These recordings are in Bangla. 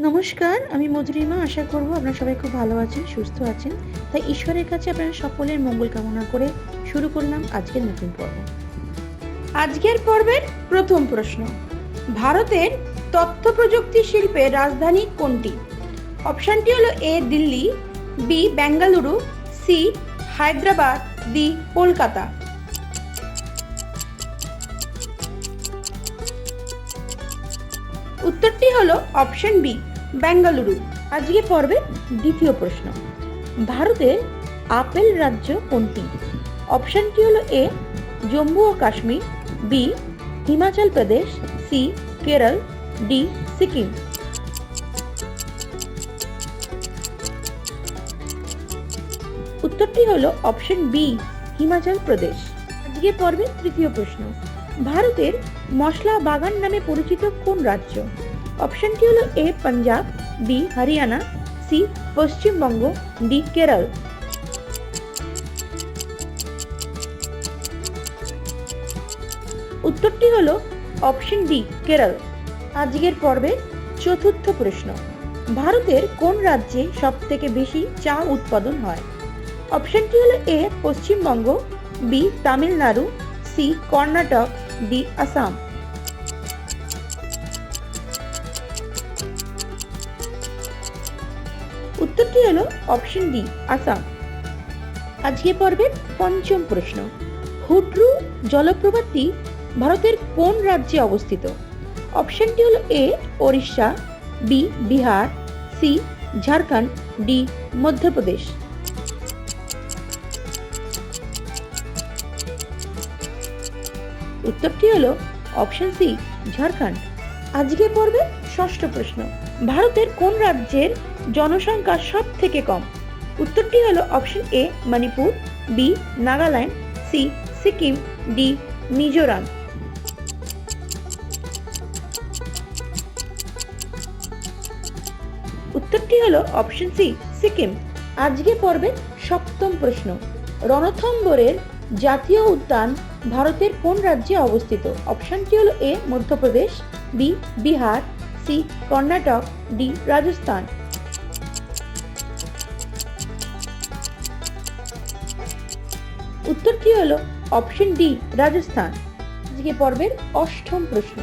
নমস্কার, আমি মধুরিমা। আশা করব আপনারা সবাই খুব ভালো আছেন, সুস্থ আছেন। তাই ঈশ্বরের কাছে আপনারা সকলের মঙ্গল কামনা করে শুরু করলাম আজকের নতুন পর্ব। আজকের পর্বের প্রথম প্রশ্ন। ভারতের তথ্য প্রযুক্তি শিল্পের রাজধানী কোনটি? অপশনটি হলো A, Delhi, B, Bengaluru, C, Hyderabad, D, Kolkata. উত্তরটি হলো অপশন বি। বেঙ্গালুরু। আজকে পর্বে দ্বিতীয় প্রশ্ন। ভারতের আপেল রাজ্য কোনটি? অপশনটি হলো A, Jammu O Kashmir, B, Himachal Pradesh, C, Kerala, D, Sikkim. উত্তরটি হলো অপশন বি, হিমাচল প্রদেশ। আজকে পর্বে তৃতীয় প্রশ্ন। ভারতের মশলা বাগান নামে পরিচিত কোন রাজ্য? অপশনটি হলো A Punjab B Haryana C Paschimbanga D Kerala উত্তরটি হলো অপশন ডি কেরল আজকের পর্বে চতুর্থ প্রশ্ন। ভারতের কোন রাজ্যে সব থেকে বেশি চা উৎপাদন হয়? অপশনটি হলো A Paschimbanga B Tamil Nadu C Karnataka D Assam হলো অপশন ডি আসাম আজকে পর্বের পঞ্চম প্রশ্ন, হুড্রু জলপ্রপাতটি ভারতের কোন রাজ্যে অবস্থিত? অপশনটি হলো A Odisha B Bihar C Jharkhand D Madhya Pradesh উত্তরটি হলো অপশন সি ঝাড়খণ্ড আজকে পর্বে ষষ্ঠ প্রশ্ন, ভারতের কোন রাজ্যের জনসংখ্যা সব থেকে কম? উত্তরটি হলো option A Manipur B Nagaland C Sikkim D Mizoram. উত্তরটি হলো অপশন সি সিকিম। আজকে পর্বে সপ্তম প্রশ্ন, রণথম্বরের জাতীয় উদ্যান ভারতের কোন রাজ্যে অবস্থিত? অপশনটি হলো A Madhya Pradesh B Bihar C Karnataka, D, Rajasthan. উত্তরটি হলো? Option D, Rajasthan. আজকে পর্বের অষ্টম প্রশ্ন।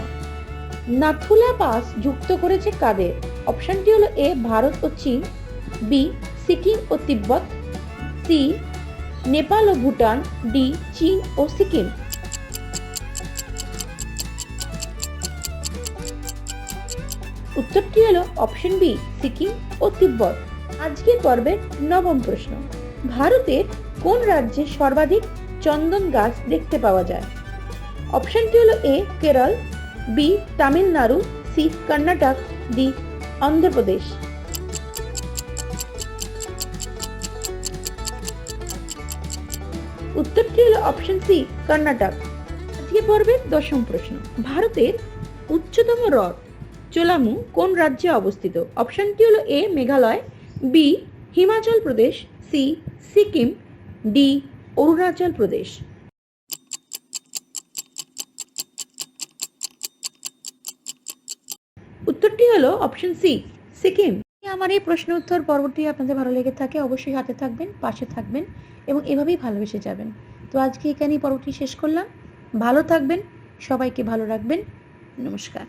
নাথুলা পাস যুক্ত করেছে কাদের? অপশনটি হলো এ, ভারত ও চীন, বি, সিকিম ও তিব্বত, সি, নেপাল ও ভুটান, ডি, চীন ও সিকিম। উত্তরটি হলো অপশন বি সিকিম ও তিব্বত। আজকের পর্বের নবম প্রশ্ন, ভারতের কোন রাজ্যে সর্বাধিক চন্দন গাছ দেখতে পাওয়া যায়? অপশনটি হলো A Kerala B Tamil Nadu C Karnataka D Andhra Pradesh. উত্তরটি হলো অপশন সি কর্ণাটক। আজকে পর্বের দশম প্রশ্ন, ভারতের উচ্চতম হ্রদ চোলামু কোন রাজ্যে অবস্থিত? অপশনটি হলো A Meghalaya B Himachal Pradesh C Sikkim D Arunachal Pradesh. উত্তরটি হলো অপশন সি সিকিম। আমার এই প্রশ্ন উত্তর পর্বটি আপনাদের ভালো লেগে থাকে, অবশ্যই হাতে থাকবেন, পাশে থাকবেন এবং এভাবেই ভালোবেসে যাবেন। তো আজকে এখানেই পর্বটি শেষ করলাম। ভালো থাকবেন, সবাইকে ভালো রাখবেন। নমস্কার।